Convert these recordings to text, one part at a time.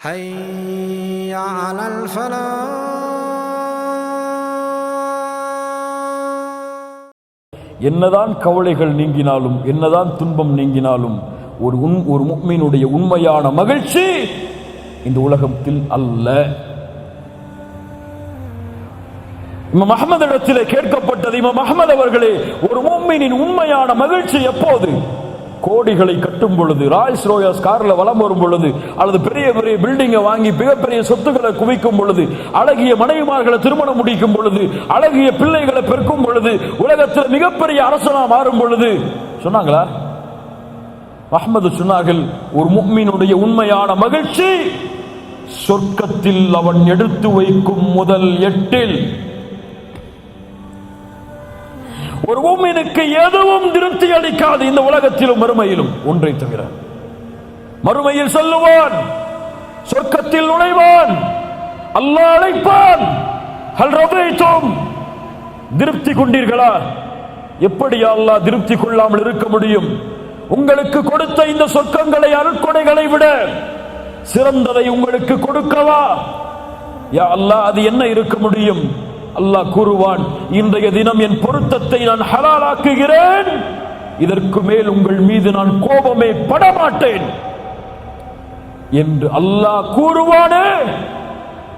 حي على الفلاح என்னதான் கவலைகள் நீங்கினாலும் என்னதான் துன்பம் நீங்கினாலும் ஒரு உன் ஒரு முக்மீனுடைய உண்மையான மகிழ்ச்சி இந்த உலகத்தில் அல்ல இமாம் அஹமது இடத்திலே கேட்கப்பட்டது இமாம் அஹமது அவர்களே ஒரு முக்மீனின் உண்மையான மகிழ்ச்சி எப்போது கோடிகளை கட்டும் பொழுது ராய்ஸ் ரோயஸ் காரில் வலம் வரும் பொழுது அல்லது பெரிய பெரிய பில்டிங்கை வாங்கி மிகப்பெரிய சொத்துக்களை குவிக்கும் பொழுது அழகிய மனைவிமார்களை திருமணம் முடிக்கும் பொழுது அழகிய பிள்ளைகளை பெருக்கும் பொழுது உலகத்தில் மிகப்பெரிய அரசனா மாறும் பொழுது சொன்னாங்களா? அஹமது சொன்னார்கள் ஒரு முக்மீனுடைய உண்மையான மகிழ்ச்சி சொர்க்கத்தில் அவன் எடுத்து வைக்கும் முதல் எட்டில் ஒரு மூமினுக்கு எதுவும் திருப்தி அளிக்காது இந்த உலகத்திலும் மறுமையிலும் ஒன்றை தவிர. மறுமையில் சொல்லுவான் சொர்க்கத்தில் நுழைவான் அல்லாஹ் அழைப்பான் ஹல் திருப்தி கொண்டீர்களா? எப்படி அல்லாஹ் திருப்தி கொள்ளாமல் இருக்க முடியும்? உங்களுக்கு கொடுத்த இந்த சொர்க்கங்களை அருட்கொடைகளை விட சிறந்ததை உங்களுக்கு கொடுக்கவா? யா அல்லாஹ் அது என்ன இருக்க முடியும்? அல்லாஹ் கூறுவான் இன்றைய தினம் என் பொருத்தத்தை நான் ஹலாலாக்குகிறேன். இதற்கு மேல் உங்கள் மீது நான் கோபமே படமாட்டேன் என்று அல்லாஹ் கூறுவானே.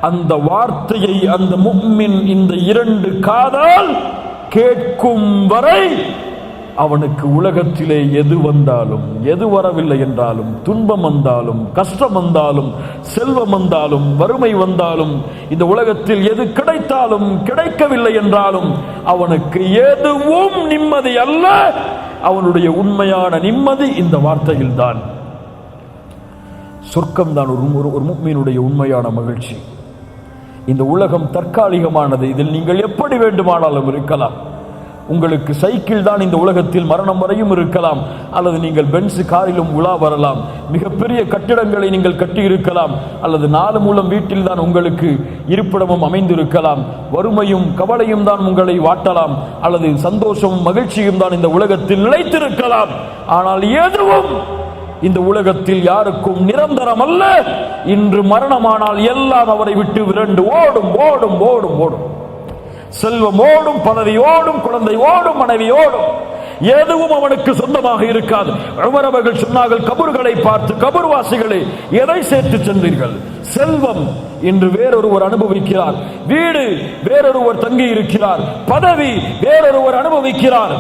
அந்த வார்த்தையை அந்த முக்மின் இந்த இரண்டு காதால் கேட்கும் வரை அவனுக்கு உலகத்திலே எது வந்தாலும் எது வரவில்லை என்றாலும் துன்பம் வந்தாலும் கஷ்டம் வந்தாலும் செல்வம் வந்தாலும் வறுமை வந்தாலும் இந்த உலகத்தில் எது கிடைத்தாலும் கிடைக்கவில்லை என்றாலும் அவனுக்கு எதுவும் நிம்மதி அல்ல. அவனுடைய உண்மையான நிம்மதி இந்த வார்த்தையில் தான் சொர்க்கம் தான் ஒரு ஒரு- ஒரு உண்மையான மகிழ்ச்சி. இந்த உலகம் தற்காலிகமானது. இதில் நீங்கள் எப்படி வேண்டுமானாலும் இருக்கலாம். உங்களுக்கு சைக்கிள் தான் இந்த உலகத்தில் மரணம் வரையும் இருக்கலாம். அல்லது நீங்கள் பென்ஸ் காரிலும் உலா வரலாம். மிகப்பெரிய கட்டிடங்களை நீங்கள் கட்டி இருக்கலாம் அல்லது நாலு மூலம் வீட்டில் தான் உங்களுக்கு இருப்பிடமும் அமைந்திருக்கலாம். வறுமையும் கவலையும் தான் உங்களை வாட்டலாம். அல்லது சந்தோஷமும் மகிழ்ச்சியும் தான் இந்த உலகத்தில் நிலைத்திருக்கலாம். ஆனால் எதுவும் இந்த உலகத்தில் யாருக்கும் நிரந்தரம் அல்ல. இன்று மரணமானால் எல்லாம் அவரை விட்டு விரண்டு ஓடும் ஓடும் ஓடும் ஓடும். செல்வமோடும் பதவியோடும் குழந்தையோடும் மனைவியோடும் எதுவும் அவனுக்கு சொந்தமாக இருக்காது. உமர் அவர்கள் சொன்னார்கள் கபர்களை பார்த்து கபர்வாசிகளே எதை சேர்த்து சென்றீர்கள்? செல்வம். என்று வேறொருவர் அனுபவிக்கிறார். வீடு. வேறொருவர் தங்கி இருக்கிறார் பதவி. வேறொருவர் அனுபவிக்கிறார்.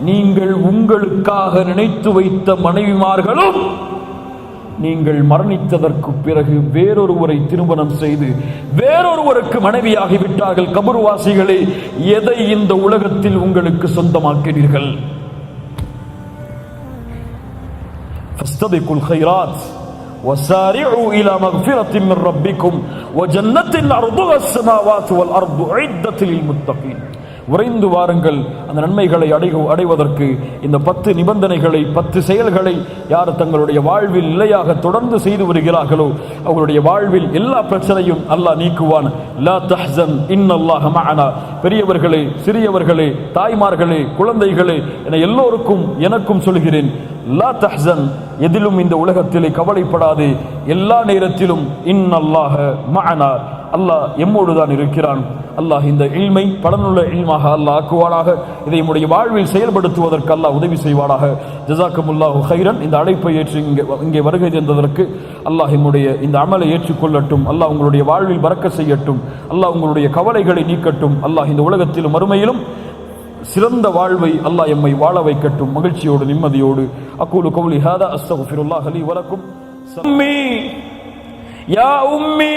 நீங்கள் உங்களுக்காக நினைத்து வைத்த மனைவிமார்களும் நீங்கள் மரணித்ததற்கு பிறகு வேறொருவரை திருமணம் செய்து வேறொருவருக்கு மனைவியாகி விட்டார்கள் கபர்வாசிகளே எதை இந்த உலகத்தில் உங்களுக்கு சொந்தமாக்கிறீர்கள் فاستبقوا الخيرات وسارعوا إلى مغفرة من ربكم وجنة أرضها السماوات والأرض عدة للمتقين விரைந்து வாருங்கள். அந்த நன்மைகளை அடை அடைவதற்கு இந்த பத்து நிபந்தனைகளை பத்து செயல்களை யார் தங்களுடைய வாழ்வில் நிலையாக தொடர்ந்து செய்து வருகிறார்களோ அவர்களுடைய வாழ்வில் எல்லா பிரச்சனையும் அல்லாஹ் நீக்குவான். லா தஹ்சன் இன்னல்லாஹ மஅனா. பெரியவர்களே சிறியவர்களே தாய்மார்களே குழந்தைகளே என எல்லோருக்கும் எனக்கும் சொல்கிறேன். லா தஹ்சன் எதிலும் இந்த உலகத்திலே கவலைப்படாது. எல்லா நேரத்திலும் இன்னல்லாஹ மஅனா. அல்லாஹ் எம்மோடு தான் இருக்கிறான். அல்லாஹ் இந்த இல்மை பலனுள்ள இல்மாக அல்லாஹ் ஆக்குவானாக. இதை நம்முடைய வாழ்வில் செயல்படுத்துவதற்கு அல்லாஹ் உதவி செய்வானாக. ஜசாக்கமுல்லாஹு ஹைரன் இந்த அழைப்பை ஏற்று இங்கே இங்கே வருகை தந்ததற்கு அல்லாஹ் என்னுடைய இந்த அமலை ஏற்றுக்கொள்ளட்டும். அல்லாஹ் உங்களுடைய வாழ்வில் பறக்க செய்யட்டும். அல்லாஹ் உங்களுடைய கவலைகளை நீக்கட்டும். அல்லாஹ் இந்த உலகத்திலும் மறுமையிலும் சிறந்த வாழ்வை அல்லாஹ் எம்மை வாழ வைக்கட்டும். மகிழ்ச்சியோடு நிம்மதியோடு. அக்கூலு கவுலி ஹாதா அஸ்தகுஃபிருல்லாஹ் அலி வலக்கும். உம்மி யா உம்மி.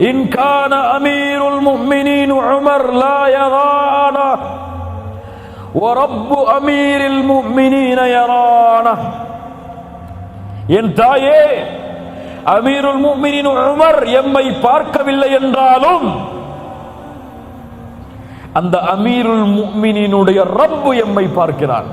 إن كان أمير المؤمنين عمر لا يرانا ورب أمير المؤمنين يرانا என் தாயே அமீருல் முஃமினீன் உமர் எம்மை பார்க்கவில்லை என்றாலும் அந்த அமீருல் முஃமினீனுடைய ரப்பு எம்மை பார்க்கிறான்